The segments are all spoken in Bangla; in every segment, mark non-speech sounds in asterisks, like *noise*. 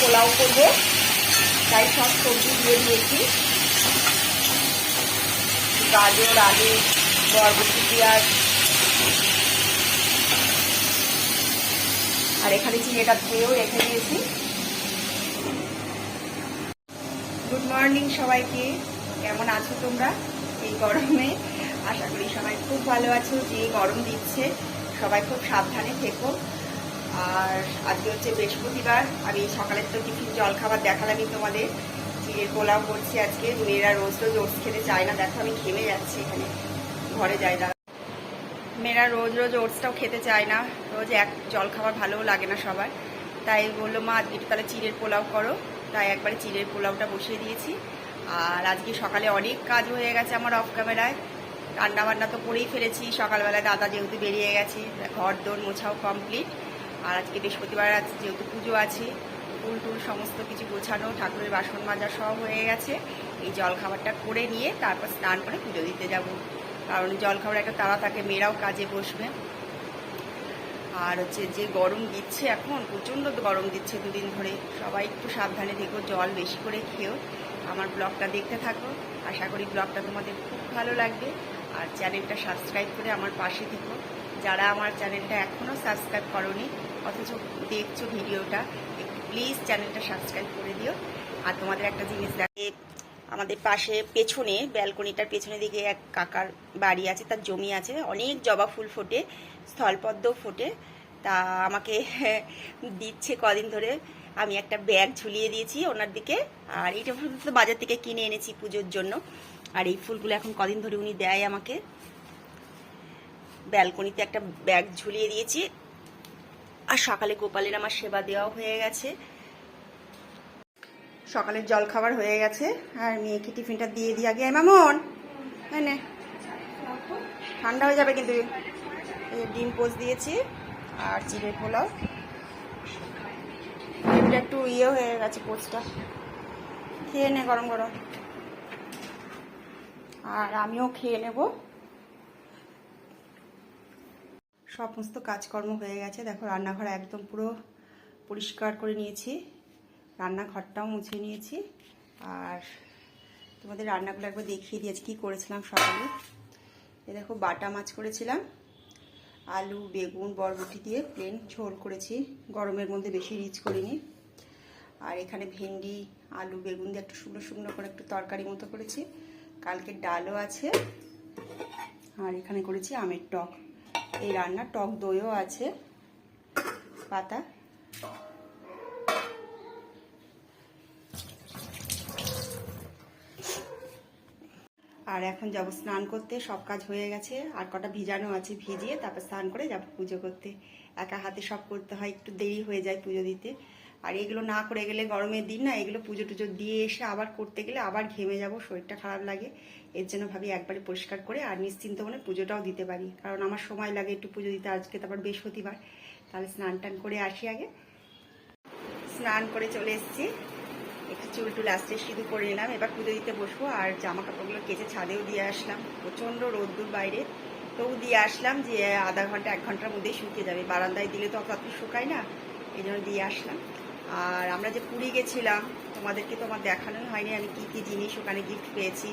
পোলাও করব। তাই সব সবজি দিয়ে দিয়েছি। গাজর, আলু, বরবটি পেঁয়াজ। আর এখানে চিড়েটা ধুয়েও রেখে দিয়েছি। গুড মর্নিং সবাইকে। কেমন আছো তোমরা? এই গরমে। আশা করি সবাই খুব ভালো আছো। যে গরম দিচ্ছে, সবাই খুব সাবধানে থেকো। আর আজকে হচ্ছে বৃহস্পতিবার। আমি সকালের তো টিফিন জল খাবার দেখালামই তোমাদের। চিড়ের পোলাও করছি আজকে, মেয়েরা রোজ রোজ ওটস খেতে চায় না। দেখো আমি ঘেমে যাচ্ছি এখানে। ঘরে যাই দাঁড়া। মেয়েরা রোজ রোজ ওটসটাও খেতে চায় না। রোজ এক জল খাবার ভালোও লাগে না সবার। তাই বলল, মা, আজকে তাহলে চিড়ের পোলাও করো। তাই একবারে চিড়ের পোলাওটা বসিয়ে দিয়েছি। আর আজকে সকালে অনেক কাজ হয়ে গেছে আমার অফ ক্যামেরায় রান্না বান্না তো করেই ফেলেছি। সকালবেলায় দাদা যেহেতু বেরিয়ে গেছে, ঘর দোর মোছাও কমপ্লিট আর আজকে বৃহস্পতিবার আছে যেহেতু পুজো আছে, ফুল টুল সমস্ত কিছু গোছানো, ঠাকুরের বাসন মাজা সব হয়ে গেছে। এই জল খাবারটা করে নিয়ে তারপর স্নান করে পুজো দিতে যাব। কারণ জল খাবার একটা তাড়া থাকে, মেয়েরাও কাজে বসবে। আর হচ্ছে যে গরম দিচ্ছে এখন, প্রচণ্ড গরম দিচ্ছে দুদিন ধরে। সবাই একটু সাবধানে থেকো, জল বেশি করে খেও। আমার ব্লগটা দেখতে থাকো। আশা করি ব্লগটা তোমাদের খুব ভালো লাগবে। আর চ্যানেলটা সাবস্ক্রাইব করে আমার পাশে থেকো। যারা আমার চ্যানেলটা এখনও সাবস্ক্রাইব করনি, অথচ দেখছ ভিডিওটা, একটু প্লিজ চ্যানেলটা সাবস্ক্রাইব করে দিও। আর তোমাদের একটা জিনিস দেখে আমাদের পাশে পেছনে, ব্যালকনিটার পেছনে দিকে এক কাকার বাড়ি আছে, তার জমি আছে, অনেক জবা ফুল ফোটে স্থলপদ্ম ফোটে। তা আমাকে *laughs* দিচ্ছে কদিন ধরে, আমি একটা ব্যাগ ঝুলিয়ে দিয়েছি ওনার দিকে, আর এইটা ফুল তো বাজার থেকে কিনে এনেছি পুজোর জন্য। আর এই ফুলগুলো এখন কদিন ধরে উনি দেয় আমাকে। ব্যালকনিতে একটা ব্যাগ ঝুলিয়ে দিয়েছি। আর সকালে গোপালের আমার সেবা দেওয়া হয়ে গেছে। সকালের জল খাবার হয়ে গেছে। আর মেয়েকে টিফিনটা দিয়ে দিই আগে। মামন হ্যাঁ ঠান্ডা হয়ে যাবে কিন্তু। ডিম পোচ দিয়েছি আর চিড়ে পোলাও। ডিমটা একটু ইয়ে হয়ে গেছে পোচটা খেয়ে নে গরম গরম। আর আমিও খেয়ে নেব। সমস্ত কাজকর্ম হয়ে গেছে। দেখো, রান্নাঘর একদম পুরো পরিষ্কার করে নিয়েছি। রান্নাঘরটাও মুছে নিয়েছি। আর তোমাদের রান্নাগুলো একবার দেখিয়ে দিয়েছি কী করেছিলাম সকালে। এ দেখো, বাটা মাছ করেছিলাম, আলু, বেগুন, বরবটি দিয়ে প্লেন ঝোল করেছি। গরমের মধ্যে বেশি রিচ করিনি। আর এখানে ভেন্ডি, আলু, বেগুন দিয়ে একটু শুকনো শুকনো করে একটু তরকারি মতো করেছি। কালকে ডালও আছে। আর এখানে করেছি আমের টক। এই রান্না, টক দইও আছে, পাতা। আর এখন যাব স্নান করতে, সব কাজ হয়ে গেছে। আর কটা ভিজানো আছে, ভিজিয়ে তারপর স্নান করে যাব পুজো করতে। একা হাতে সব করতে হয়, একটু দেরি হয়ে যায় পুজো দিতে। আর এগুলো না করে গেলে গরমের দিন না, এগুলো পুজো টুজো দিয়ে এসে আবার করতে গেলে আবার ঘেমে যাব, শরীরটা খারাপ লাগে। এর জন্য ভাবি একবারে পরিষ্কার করে আর নিশ্চিন্ত মনে পুজোটাও দিতে পারি। কারণ আমার সময় লাগে একটু পুজো দিতে, আজকে তারপর বৃহস্পতিবার। তাহলে স্নান টান করে আসি আগে। স্নান করে চলে এসেছি। একটু চুল টুল আসতে সিঁদুর করে নিলাম এবার পুজো দিতে বসবো। আর জামা কাপড়গুলো কেচে ছাদেও দিয়ে আসলাম। প্রচণ্ড রোদ্দুর বাইরে। তবু দিয়ে আসলাম যে আধা ঘণ্টা, এক ঘণ্টার মধ্যেই শুকিয়ে যাবে। বারান্দায় দিলে তো অত শুকায় না এই জন্য দিয়ে আসলাম। আর আমরা যে পুরী গেছিলাম, তোমাদেরকে তো আমার দেখানোই হয়নি, আমি কী কী জিনিস ওখানে গিফট পেয়েছি।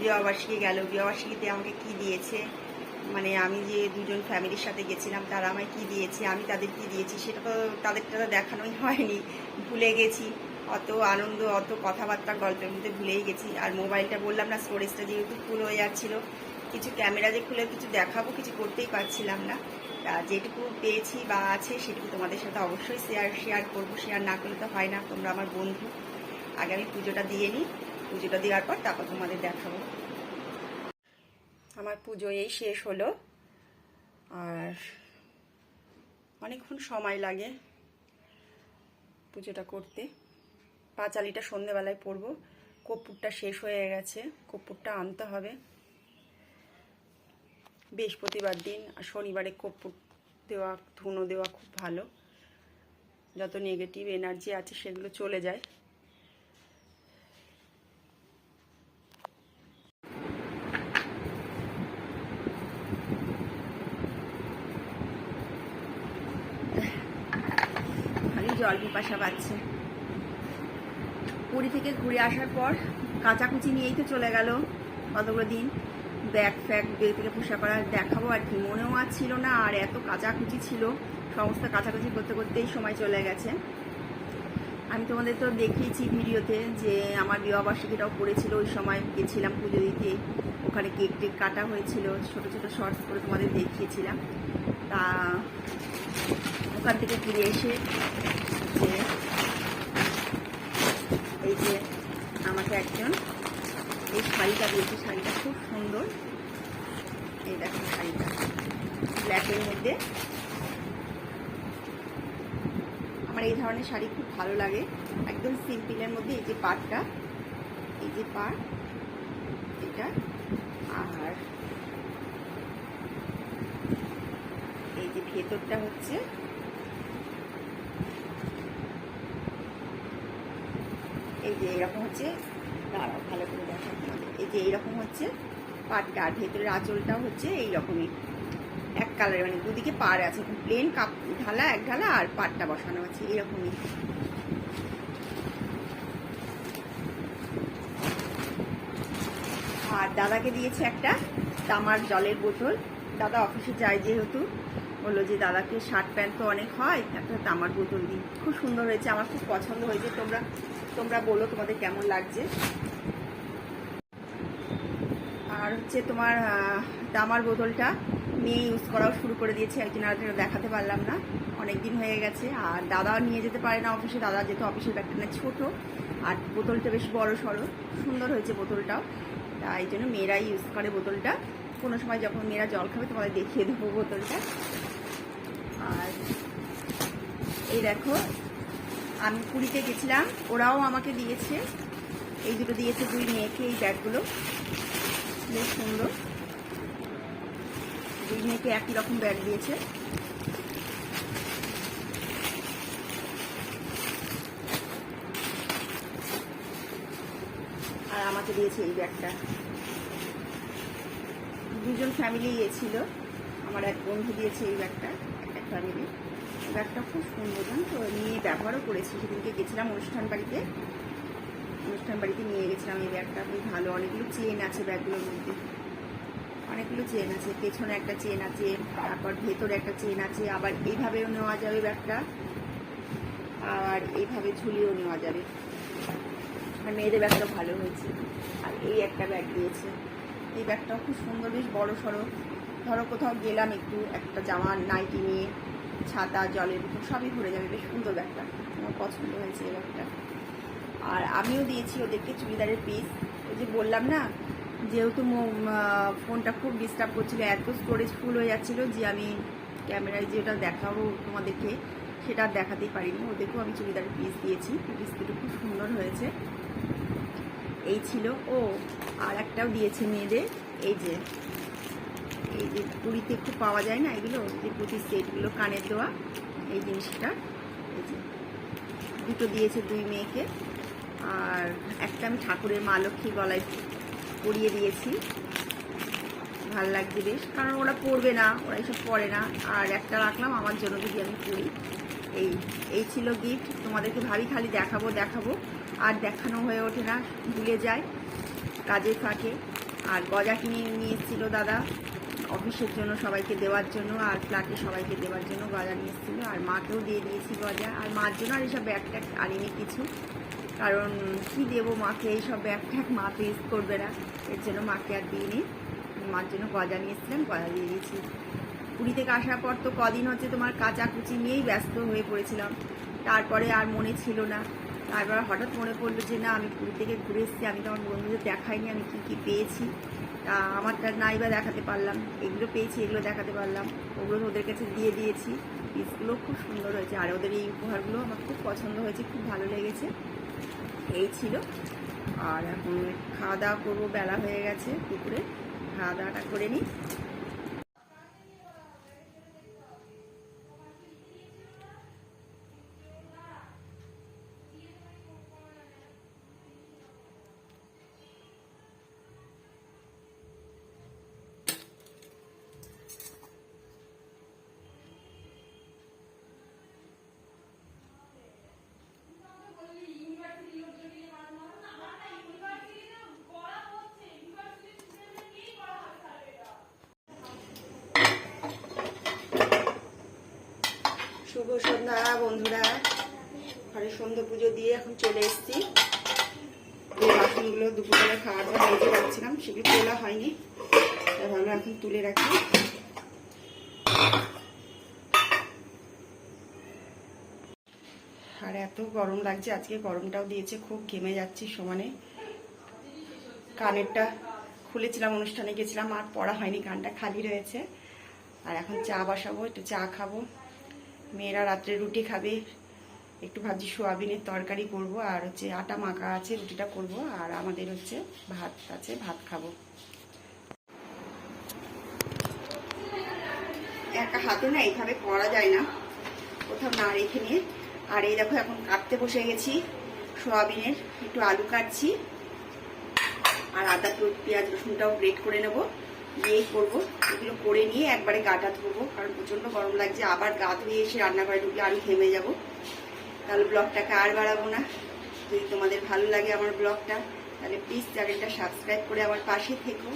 বিবাহবার্ষিকী গেল, বিবাহবার্ষিকীতে আমাকে কি দিয়েছে? মানে আমি যে দুজন ফ্যামিলির সাথে গেছিলাম, তারা আমায় কি দিয়েছে, আমি তাদের কি দিয়েছি, সেটা তো তাদেরটা তো দেখানোই হয়নি। ভুলে গেছি, অত আনন্দ, অত কথাবার্তা গল্পের মধ্যে ভুলেই গেছি। আর মোবাইলটা বললাম না স্টোরেজটা যেহেতু ফুল হয়ে যাচ্ছিল, কিছু ক্যামেরা যে খুলে কিছু দেখাবো, কিছু করতেই পারছিলাম না। যেটুকু পেয়েছি বা আছে সেটুকু তোমাদের সাথে অবশ্যই শেয়ার শেয়ার করব। শেয়ার না করলে তো হয় না, তোমরা আমার বন্ধু। আগে আমি পুজোটা দিয়ে নিই। পুজোটা দেওয়ার পর তারপর তোমাদের দেখাবো। আমার পুজো এই শেষ হলো। আর অনেকক্ষণ সময় লাগে পুজোটা করতে। পাঁচালিটা সন্ধেবেলায় পরবো। কর্পূরটা শেষ হয়ে গেছে। কর্পূরটা আনতে হবে। বৃহস্পতিবার দিন, আর শনিবারে কর্পূর দেওয়া, ধুনো দেওয়া খুব ভালো। যত নেগেটিভ এনার্জি আছে সেগুলো চলে যায়। জল পিপাসা পাচ্ছে। পুরী থেকে ঘুরে আসার পর কাচাকুচি নিয়েই তো চলে গেল কতগুলো দিন। ব্যাগ ফ্যাগ বের থেকে পোষা করা দেখাবো, আর কি। মনেও আর ছিল না, আর এত কাচাকুচি ছিল। সমস্ত কাচাকুচি করতে করতেই সময় চলে গেছে। আমি তোমাদের তো দেখিয়েছি ভিডিওতে যে আমার বিবাহবার্ষিকীটাও পড়েছিল ওই সময়। গেছিলাম পুজো দিতে। ওখানে কেক টেক কাটা হয়েছিল। ছোট ছোট শর্টস করে তোমাদের দেখিয়েছিলাম। তা ওখান থেকে ফিরে এসে যে এই যে আমাকে একজন এই শাড়িটা দিয়েছে শাড়িটা খুব সুন্দর। এই দেখো শাড়িটা, ব্ল্যাকের মধ্যে। আমার এই ধরনের শাড়ি খুব ভালো লাগে। একদম সিম্পলের মধ্যে এই যে পাটটা, এই যে পাট, এটা, আর এই যে ভেতরটা হচ্ছে এই যে এরকম হচ্ছে দাঁড়াও, ভালো করে দেখা। এই যে এইরকম হচ্ছে পাটটা আর ভেতরের আঁচলটাও হচ্ছে এইরকমই। এক কালারের মানে দুদিকে পাড় আছে প্লেন কাপ ঢালা, এক ঢালা আর পাটটা বসানো আছে এরকমই আর দাদাকে দিয়েছে একটা তামার জলের বোতল। দাদা অফিসে যায় যেহেতু, বলল যে দাদাকে শার্ট প্যান্ট তো অনেক হয়, একটা তামার বোতল দিই। খুব সুন্দর হয়েছে, আমার খুব পছন্দ হয়েছে, তোমরা তোমরা বলো তোমাদের কেমন লাগছে। আর হচ্ছে তোমার তামার বোতলটা মেয়ে ইউজ করাও শুরু করে দিয়েছে। একদিন আর দেখাতে পারলাম না। অনেক দিন হয়ে গেছে। আর দাদা নিয়ে যেতে পারে না অফিসে দাদা যেহেতু অফিসের ব্যাগটা না ছোটো। আর বোতলটা বেশ বড় সড়ো। সুন্দর হয়েছে বোতলটাও। তাই জন্য মেয়েরাই ইউজ করে বোতলটা। কোনো সময় যখন মেয়েরা জল খাবে, তোমাদের দেখিয়ে দেবো বোতলটা। আর এই দেখো আমি পুরীতে গেছিলাম, ওরাও আমাকে দিয়েছে। এই দুটো দিয়েছে দুই মেয়েকে, এই ব্যাগগুলো। বেশ সুন্দর। দুই মেয়েকে একই রকম ব্যাগ দিয়েছে। আর আমাকে দিয়েছে এই ব্যাগটা। দুজন ফ্যামিলি গিয়েছিল আমার এক বন্ধু দিয়েছে এই ব্যাগটা, একটা ফ্যামিলি ব্যাগটা খুব সুন্দর তো? নিয়ে ব্যবহারও করেছি। সেদিনকে গেছিলাম অনুষ্ঠান বাড়িতে। অনুষ্ঠান বাড়িতে নিয়ে গেছিলাম এই ব্যাগটা। খুব ভালো। অনেকগুলো চেন আছে ব্যাগগুলোর মধ্যে। অনেকগুলো চেন আছে। পেছনে একটা চেন আছে, তারপর ভেতরে একটা চেন আছে। আবার এইভাবেও নেওয়া যাবে ব্যাগটা। আর এইভাবে ঝুলিয়েও নেওয়া যাবে। আর মেয়েদের ব্যাগটা ভালো হয়েছে। আর এই একটা ব্যাগ দিয়েছে। এই ব্যাগটাও খুব সুন্দর, বেশ বড় সড়ো ধরো কোথাও গেলাম একটু, একটা জামা নাইটি নিয়ে। ছাতা, জলের বোতল, সবই ভরে যাবে। বেশ সুন্দর ব্যাগটা আমার পছন্দ হয়েছে এই ব্যাগটা আর আমিও দিয়েছি ওদেরকে চুড়িদারের পিস ওই যে বললাম না, যেহেতু ফোনটা খুব ডিস্টার্ব করছিল, এত স্টোরেজ ফুল হয়ে যাচ্ছিল যে আমি ক্যামেরায় যেটা দেখাবো তোমাদেরকে, সেটা দেখাতেই পারিনি। ওদেরকেও আমি চুড়িদারের পিস দিয়েছি। পিস খুব সুন্দর হয়েছে। এই ছিল ও। আর একটাও দিয়েছে মেয়েদের। এই যে এই যে পুরীতে খুব পাওয়া যায় না এগুলো? যে পুঁথি সেটগুলো কানের দেওয়া এই জিনিসটা। দুটো দিয়েছে দুই মেয়েকে। আর একটা আমি ঠাকুরের মা লক্ষ্মী গলায় পরিয়ে দিয়েছি। ভালো লাগছে বেশ, কারণ ওরা পড়বে না, ওরা এসব পরে না। আর একটা রাখলাম আমার জন্য যদি আমি পড়ি এই এই ছিল গিফট তোমাদেরকে ভাবি খালি দেখাবো দেখাবো। আর দেখানো হয়ে ওঠে না, ভুলে যায় কাজে ফাঁকে। আর গজা কিনে নিয়ে এসেছিল দাদা। অফিসের জন্য, সবাইকে দেওয়ার জন্য আর ফ্ল্যাটে সবাইকে দেওয়ার জন্য গজা নিয়ে আর মাকেও দিয়ে দিয়েছি গজা। আর মার জন্য আর এইসব ব্যাগ ট্যাগ আনিনি কিছু। কারণ কি দেবো মাকে? এইসব ব্যাগ ট্যাগ মা তো ইউজ করবে না। এর জন্য মাকে আর দিইনি। মার জন্য গজা নিয়ে এসেছিলাম গজা দিয়ে দিয়েছি। পুরী থেকে আসার পর তো কদিন হচ্ছে তোমার কাচাকুচি নিয়েই ব্যস্ত হয়ে পড়েছিলাম। তারপরে আর মনে ছিল না। তারপর হঠাৎ মনে পড়ল যে, না, আমি পুরী থেকে ঘুরে এসেছি। আমি তো আমার বন্ধুদের দেখাইনি, আমি কী কী পেয়েছি। তা আমারটা নাই বা দেখাতে পারলাম। এগুলো পেয়েছি, এগুলো দেখাতে পারলাম। ওগুলো ওদের কাছে দিয়ে দিয়েছি। পিসগুলো খুব সুন্দর হয়েছে। আর ওদের এই উপহারগুলো আমার খুব পছন্দ হয়েছে, খুব ভালো লেগেছে। এই ছিল। আর এখন খাওয়া দাওয়া করব, বেলা হয়ে গেছে পুকুরে খাওয়া দাওয়াটা করে নিই। সন্ধ্যা বন্ধুরা। ঘরে সন্ধ্যা পুজো দিয়ে এখন চলে এসেছি। বাসনগুলো দুপুরবেলা খাওয়ার পর মেজে রাখছিলাম সেগুলো তোলা হয়নি ভাবলাম এখন তুলে রাখি। আর এত গরম লাগছে, আজকে গরমটাও দিয়েছে, খুব ঘেমে যাচ্ছি সমানে। কানেরটা খুলেছিলাম, অনুষ্ঠানে গেছিলাম, আর পড়া হয়নি, কানটা খালি রয়েছে। আর এখন চা বসাবো, একটু চা খাব। মেয়েরা রাত্রে রুটি খাবে। একটু ভাবছি সোয়াবিনের তরকারি করব আর হচ্ছে আটা মাখা আছে, রুটিটা করব আর আমাদের হচ্ছে ভাত আছে, ভাত খাব। একা হাতে না এইভাবে করা যায় না। কোথাও না রেখে নিয়ে। আর এই দেখো এখন কাটতে বসে গেছি সোয়াবিনের। একটু আলু কাটছি। আর আদা, পেঁয়াজ, রসুনটাও গ্রেট করে নেব। দিয়েই করব, এগুলো করে নিয়ে একবারে গাটা ধোবো, কারণ প্রচণ্ড গরম লাগছে। আবার গা ধুয়ে এসে রান্নাঘরে ঢুকলে আমি ঘেমে যাব। তাহলে ব্লগটাকে আর বাড়াবো না। যদি তোমাদের ভালো লাগে আমার ব্লগটা, তাহলে প্লিজ চ্যানেলটা সাবস্ক্রাইব করে আমার পাশে থেকো।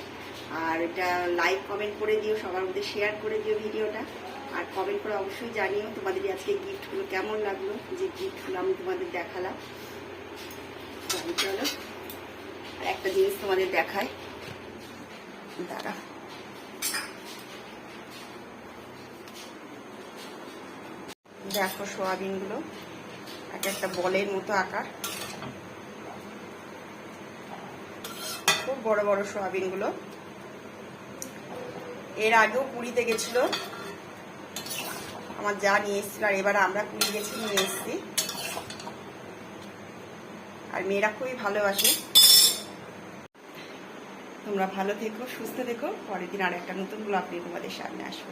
আর এটা লাইক কমেন্ট করে দিও, সবার মধ্যে শেয়ার করে দিও ভিডিওটা। আর কমেন্ট করে অবশ্যই জানিও তোমাদের আজকে গিফটগুলো কেমন লাগল, যে গিফটগুলো আমি তোমাদের দেখালাম। চলো, আর একটা জিনিস তোমাদের দেখায় দাঁড়া। দেখো সোয়াবিনগুলো, এক একটা বলের মতো আকার। খুব বড় বড় সোয়াবিনগুলো। এর আগেও পুরীতে গেছিল। আমার যা নিয়ে এসেছিল, আর এবার আমরা পুরী গেছি, নিয়ে এসেছি। আর মেয়েরা খুবই ভালোবাসে। তোমরা ভালো থেকো, সুস্থ থেকো। পরের দিন আর একটা নতুন ব্লগ নিয়ে তোমাদের সামনে আসব।